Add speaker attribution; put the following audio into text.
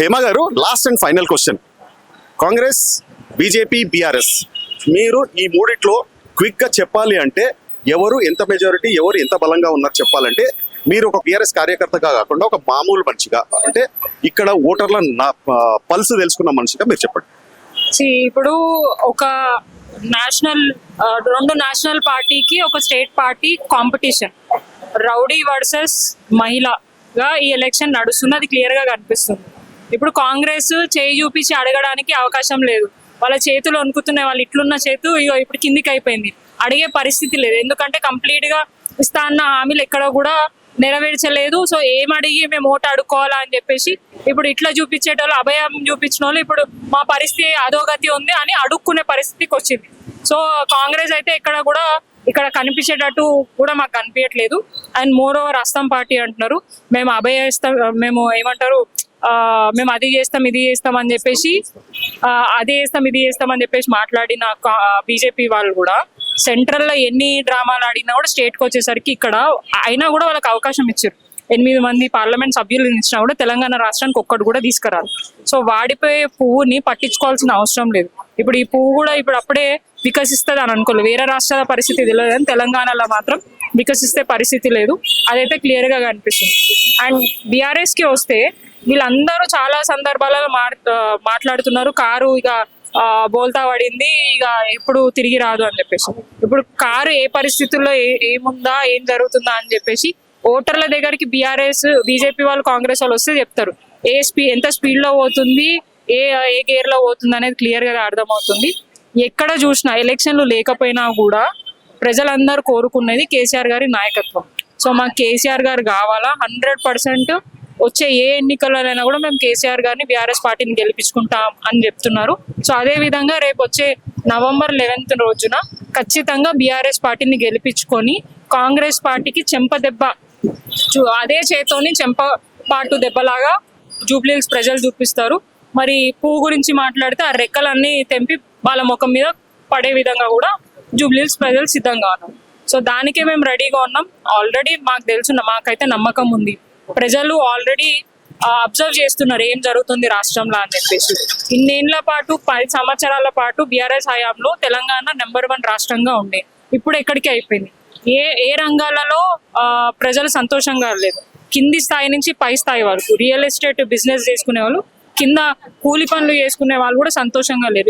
Speaker 1: హేమ గారు last and final question Congress BJP BRS. మీరు ఈ మూడిట్లో క్విక్గా చెప్పాలి అంటే ఎవరు ఎంత మెజారిటీ ఎవరు ఎంత బలంగా ఉన్నారు చెప్పాలంటే మీరు ఒక బీఆర్ఎస్ కార్యకర్తగా కాకుండా ఒక మామూలు మనిషిగా అంటే ఇక్కడ ఓటర్ల పల్స్ తెలుసుకున్న మనిషిగా మీరు చెప్పండి.
Speaker 2: ఇప్పుడు ఒక నేషనల్ రెండు నేషనల్ పార్టీకి ఒక state party competition rowdy versus మహిళగా ఈ ఎలక్షన్ నడుస్తుంది అది క్లియర్గా కనిపిస్తుంది. ఇప్పుడు కాంగ్రెస్ చేయి చూపించి అడగడానికి అవకాశం లేదు. వాళ్ళ చేతులు వణుకుతున్నాయి. వాళ్ళు ఇట్లున్న చేతు ఇగో ఇప్పుడు కిందికి అయిపోయింది. అడిగే పరిస్థితి లేదు. ఎందుకంటే కంప్లీట్గా ఇస్తా అన్న హామీలు ఎక్కడ కూడా నెరవేర్చలేదు. సో ఏం అడిగి మేము ఓటు అడుక్కోవాలా అని చెప్పేసి ఇప్పుడు ఇట్లా చూపించేటోళ్ళు అభయం చూపించిన వాళ్ళు ఇప్పుడు మా పరిస్థితి అధోగతి ఉంది అని అడుక్కునే పరిస్థితికి వచ్చింది. సో కాంగ్రెస్ అయితే ఇక్కడ కూడా ఇక్కడ కనిపించేటట్టు కూడా మాకు కనిపించట్లేదు. And more over Assam party అంటున్నారు. మేము అభయ ఇస్తాం మేము ఏమంటారు మేము అది చేస్తాం ఇది చేస్తాం అని చెప్పేసి అది చేస్తాం ఇది చేస్తాం అని చెప్పేసి మాట్లాడిన బీజేపీ వాళ్ళు కూడా సెంట్రల్లో ఎన్ని డ్రామాలు ఆడినా కూడా స్టేట్కి వచ్చేసరికి ఇక్కడ అయినా కూడా వాళ్ళకి అవకాశం ఇచ్చారు. ఎనిమిది మంది పార్లమెంట్ సభ్యులు ఇచ్చినా కూడా తెలంగాణ రాష్ట్రానికి ఒక్కటి కూడా తీసుకురారు. సో వాడిపోయే పువ్వుని పట్టించుకోవాల్సిన అవసరం లేదు. ఇప్పుడు ఈ పువ్వు కూడా ఇప్పుడు అప్పుడే వికసిస్తుంది అని అనుకోలేదు. వేరే రాష్ట్రాల పరిస్థితి తెలియదు కానీ తెలంగాణలో మాత్రం వికసిస్తే పరిస్థితి లేదు. అదైతే క్లియర్గా కనిపిస్తుంది. అండ్ బీఆర్ఎస్కి వస్తే వీళ్ళందరూ చాలా సందర్భాలలో మాట్లాడుతున్నారు. కారు ఇక బోల్తా పడింది ఇక ఎప్పుడు తిరిగి రాదు అని చెప్పేసి. ఇప్పుడు కారు ఏ పరిస్థితుల్లో ఏ ఏముందా ఏం జరుగుతుందా అని చెప్పేసి ఓటర్ల దగ్గరికి బీఆర్ఎస్ బీజేపీ వాళ్ళు కాంగ్రెస్ వాళ్ళు వస్తే చెప్తారు. ఏ స్పీ ఎంత స్పీడ్లో పోతుంది ఏ ఏ గేర్లో పోతుంది అనేది క్లియర్గా అర్థమవుతుంది. ఎక్కడ చూసినా ఎలక్షన్లు లేకపోయినా కూడా ప్రజలందరూ కోరుకునేది కేసీఆర్ గారి నాయకత్వం. సో మాకు కేసీఆర్ గారు కావాలా? హండ్రెడ్ పర్సెంట్ వచ్చే ఏ ఎన్నికలైనా కూడా మేము కేసీఆర్ గారిని బీఆర్ఎస్ పార్టీని గెలిపించుకుంటాం అని చెప్తున్నారు. సో అదే విధంగా రేపు వచ్చే నవంబర్ లెవెన్త్ రోజున ఖచ్చితంగా బీఆర్ఎస్ పార్టీని గెలిపించుకొని కాంగ్రెస్ పార్టీకి చెంప దెబ్బ చూ- అదే చేతోని చెంప పాటు దెబ్బలాగా జూబ్లీహిల్స్ ప్రజలు చూపిస్తారు. మరి పువ్వు గురించి మాట్లాడితే ఆ రెక్కలన్నీ తెంపి వాళ్ళ ముఖం మీద పడే విధంగా కూడా జూబ్లీహిల్స్ ప్రజలు సిద్ధంగా ఉన్నారు. సో దానికే మేము రెడీగా ఉన్నాం. ఆల్రెడీ మాకు తెలుసు మాకైతే నమ్మకం ఉంది. ప్రజలు ఆల్రెడీ అబ్జర్వ్ చేస్తున్నారు ఏం జరుగుతుంది రాష్ట్రంలో అని చెప్పేసి. ఇన్నేళ్ళ పాటు పది సంవత్సరాల పాటు బీఆర్ఎస్ హయాంలో తెలంగాణ నెంబర్ వన్ రాష్ట్రంగా ఉండే. ఇప్పుడు ఎక్కడికి అయిపోయింది? ఏ ఏ రంగాలలో ప్రజలు సంతోషంగా లేదు? కింది స్థాయి నుంచి పై స్థాయి వరకు. రియల్ ఎస్టేట్ బిజినెస్ చేసుకునే వాళ్ళు కింద కూలి పనులు చేసుకునే వాళ్ళు కూడా సంతోషంగా లేరు.